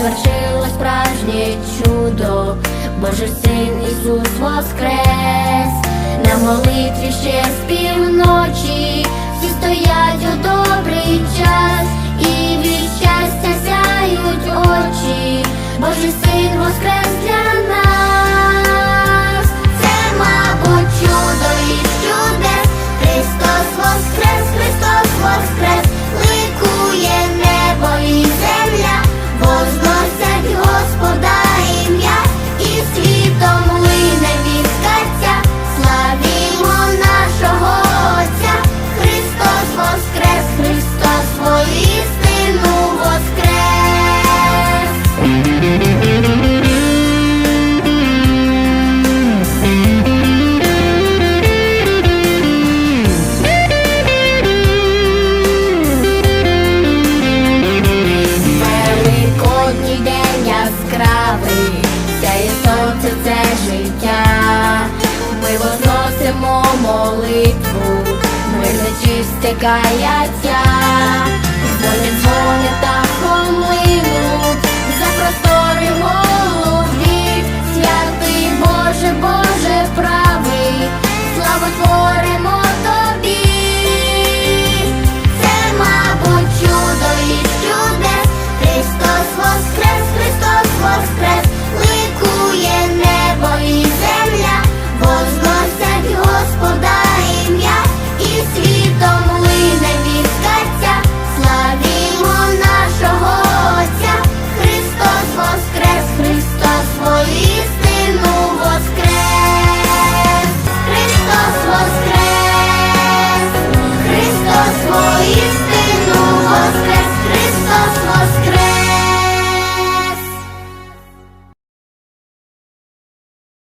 звершило справжнє чудо, Боже син Ісус воскрес, на молитві ще з півночі, всі стоять у добрий час, і від щастя сяють очі, Боже син воскрес. стикається, дзвони дзвони там.